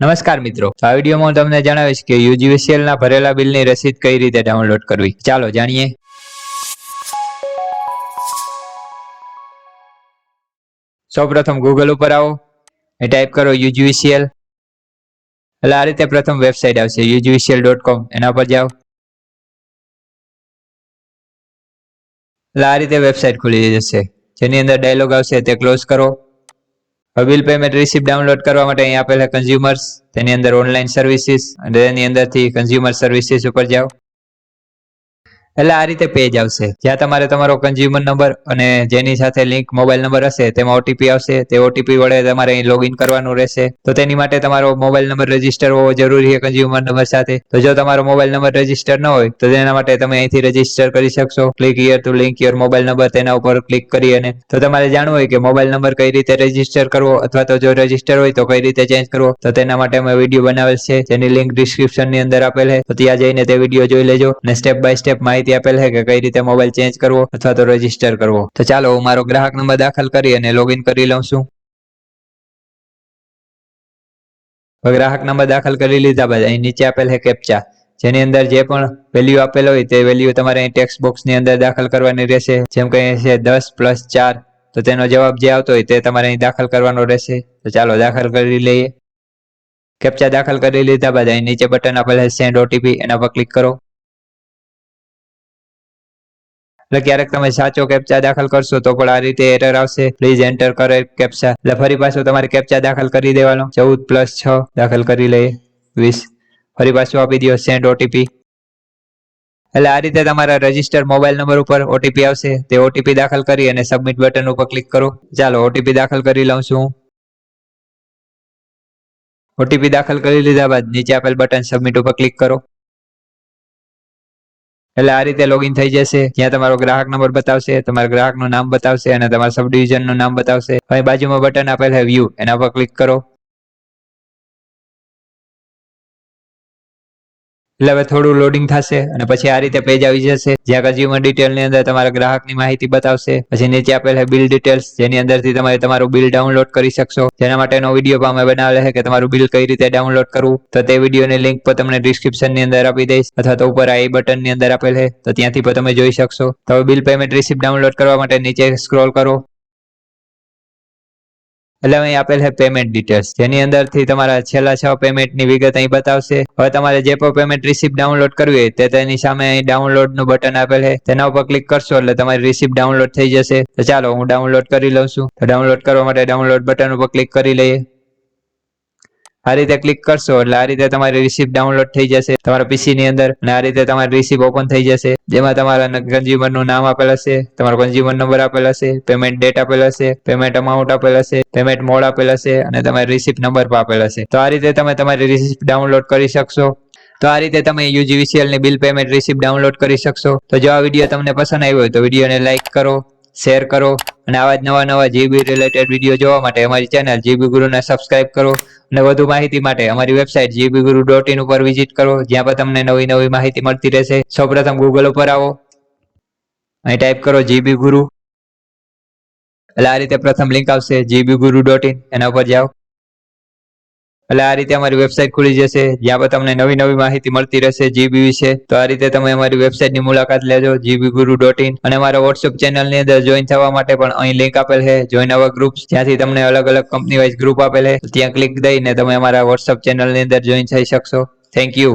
નમસ્કાર મિત્રો. આ વિડીયોમાં તમને જણાવીશ કે યુજીવીસીએલ ના ભરેલા બિલની રસીદ કઈ રીતે ડાઉનલોડ કરવી. ચાલો જાણીએ. સૌપ્રથમ ગૂગલ ઉપર આવો. એ ટાઈપ કરો યુજીવીસીએલ. એટલે આ રીતે પ્રથમ વેબસાઇટ આવશે, યુજીવીસીએલ ડોટ કોમ. એના પર જાઓ. એટલે આ રીતે વેબસાઇટ ખુલી જશે. જેની અંદર ડાયલોગ આવશે તે ક્લોઝ કરો. બિલ પેમેન્ટ રિસિપ્ટ ડાઉનલોડ કરવા માટે અહીં આપેલા કન્ઝ્યુમર્સ તેની અંદર ઓનલાઈન સર્વિસીસ અને તેની અંદરથી કન્ઝ્યુમર સર્વિસીસ ઉપર જાઓ. એટલે આ રીતે પેજ આવશે. જ્યાં તમારે તમારો કન્ઝ્યુમર નંબર અને જેની સાથે લિંક મોબાઈલ નંબર હશે, તેમાં ઓટીપી આવશે. તે ઓટીપી વડે તમારે અહીં લોગિન કરવાનું રહેશે. તો તેની માટે તમારો મોબાઈલ નંબર રજિસ્ટર હોવો જરૂરી છે કન્ઝ્યુમર નંબર સાથે. તો જો તમારો મોબાઈલ નંબર રજિસ્ટર ન હોય, તો તેના માટે તમે અહીંથી રજિસ્ટર કરી શકશો. Click here to link your mobile number તેના ઉપર ક્લિક કરી અને તો તમારે જાણવું હોય કે મોબાઈલ નંબર કઈ રીતે રજિસ્ટર કરવો અથવા તો જો રજિસ્ટર હોય તો કઈ રીતે ચેન્જ કરવો, તો તેના માટે અમે વીડિયો બનાવેલ છે. જેની લિંક ડિસ્ક્રિપ્શનની અંદર આપેલ છે. તો ત્યાં જઈને તે વીડિયો જોઈ લેજો અને સ્ટેપ બાય સ્ટેપ માહિતી આપેલ છે કે કઈ રીતે મોબાઈલ ચેન્જ કરવો અથવા તો રજિસ્ટર કરવો. તો ચાલો હું મારો ગ્રાહક નંબર દાખલ કરી અને લોગિન કરી લઉં છું. ગ્રાહક નંબર દાખલ કરી લીધા બાદ અહીં નીચે આપેલ છે કેપ્ચા જેની અંદર જે પણ વેલ્યુ આપેલ હોય તે વેલ્યુ તમારે અહીં ટેક્સ્ટ બોક્સની અંદર દાખલ કરવાની રહેશે. જેમ કે છે દસ પ્લસ ચાર. તો તેનો જવાબ જે આવતો હોય તે તમારે અહીં દાખલ કરવાનો રહેશે. તો ચાલો દાખલ કરી લઈએ. કેપ્ચા દાખલ કરી લીધા બાદ અહીં નીચે બટન આપેલ છે સેન્ડ ઓટીપી એના પર ક્લિક કરો. એટલે ક્યારેક તમે સાચો કેપ્ચા દાખલ કરશો તો પણ આ રીતે એરર આવશે. પ્લીઝ એન્ટર કરે કેપ્ચા એટલે ફરી પાછું તમારે કેપ્ચા દાખલ કરી દેવાનો. ચૌદ પ્લસ છ, દાખલ કરી લઈએ. વીસ. ફરી પાછું આપી દો સેન્ડ ઓટીપી એટલે આ રીતે તમારા રજિસ્ટર મોબાઈલ નંબર ઉપર ઓટીપી આવશે. તે ઓટીપી દાખલ કરી અને સબમિટ બટન ઉપર ક્લિક કરો. ચાલો ઓટીપી દાખલ કરી લઉં છું ઓટીપી દાખલ કરી લીધા બાદ નીચે આપેલ બટન સબમિટ ઉપર ક્લિક કરો. એટલે આ રીતે લોગિન થઈ જશે. જ્યાં તમારો ગ્રાહક નંબર બતાવશે, તમારા ગ્રાહકનું નામ બતાવશે અને તમારા સબનું નામ બતાવશે. હવે બાજુમાં બટન આપેલ છે વ્યૂ એના પર ક્લિક કરો. એટલે હવે થોડું લોડિંગ થશે અને પછી આ રીતે પેજ આવી જશે. જ્યાં કન્ઝ્યુમર ડિટેલની અંદર તમારા ગ્રાહકની માહિતી બતાવશે. પછી નીચે આપેલ છે બિલ ડિટેલ્સ જેની અંદરથી તમે તમારું બિલ ડાઉનલોડ કરી શકશો. જેના માટેનો વીડિયો પણ અમે બનાવેલ છે કે તમારું બિલ કઈ રીતે ડાઉનલોડ કરવું. તો તે વિડીયોની લિંક પણ તમને ડિસ્ક્રિપ્શનની અંદર આપી દઈશ. અથવા તો ઉપર આઈ બટનની અંદર આપેલ છે. તો ત્યાંથી પણ તમે જોઈ શકશો. તો બિલ પેમેન્ટ રિસિપ્ટ ડાઉનલોડ કરવા માટે નીચે સ્ક્રોલ કરો. એટલે અહીં આપેલ છે પેમેન્ટ ડિટેલ્સ જેની અંદરથી તમારા છેલ્લા છ પેમેન્ટની વિગત અહીં બતાવશે. હવે તમારે જે પણ પેમેન્ટ રિસિપ્ટ ડાઉનલોડ કરવી હોય તે તેની સામે અહીં ડાઉનલોડનું બટન આપેલ છે. તેના ઉપર ક્લિક કરશો એટલે તમારી રિસિપ્ટ ડાઉનલોડ થઈ જશે. તો ચાલો હું ડાઉનલોડ કરી લઉં છું. ડાઉનલોડ કરવા માટે ડાઉનલોડ બટન ઉપર ક્લિક કરી લઈએ. આ રીતે ક્લિક કરશો એટલે આ રીતે તમારી રિસિપ્ટ ડાઉનલોડ થઈ જશે, તમારા પીસી ની અંદર, અને આ રીતે તમારી રિસિપ્ટ ઓપન થઈ જશે. જેમાં તમારા કન્ઝ્યુમરનું નામ આપેલ હશે, તમારો કન્ઝ્યુમર નંબર આપેલ હશે પેમેન્ટ ડેટ આપેલ હશે પેમેન્ટ અમાઉન્ટ આપેલ હશે પેમેન્ટ મોડ આપેલ હશે, અને તમારી રિસિપ્ટ નંબર પણ આપેલ હશે. તો આ રીતે તમે તમારી રિસિપ્ટ ડાઉનલોડ કરી શકશો. તો આ રીતે તમે યુજીવીસીએલની બિલ પેમેન્ટ રિસિપ્ટ ડાઉનલોડ કરી શકશો. તો જો આ વીડિયો તમને પસંદ આવ્યો હોય તો વિડીયોને લાઇક કરો શેર કરો અને આવા જ નવા નવા જીબી રિલેટેડ વીડિયો જોવા માટે અમારી ચેનલ જીબી ગુરુને સબસ્ક્રાઇબ કરો અને વધુ માહિતી માટે અમારી website GB Guru dot in ઉપર વિઝિટ કરો, જ્યાં પર તમને નવી નવી માહિતી મળતી રહેશે. સૌપ્રથમ ગૂગલ ઉપર આવો. અહીં ટાઈપ કરો જીબી ગુરુ એટલે આ રીતે પ્રથમ લિંક આવશે જીબી ગુરુ ડોટ ઇન એના ઉપર જાઓ. એટલે આ રીતે અમારી વેબસાઇટ ખુલી જશે. જ્યાં પર તમને નવી નવી માહિતી મળતી રહેશે જીબી વિશે, તો આ રીતે તમે અમારી વેબસાઇટની મુલાકાત લેજો જીબી ગુરુ ડોટ ઇન. અને અમારા વોટ્સઅપ ચેનલની અંદર જોઈન થવા માટે પણ અહીં લિંક આપેલ છે. જોઈન અવર ગ્રુપ જ્યાંથી તમને અલગ અલગ કંપની વાઇઝ ગ્રુપ આપેલ છે. ત્યાં ક્લિક દઈને તમે અમારા વોટ્સઅપ ચેનલની અંદર જોઈન થઈ શકશો. Thank you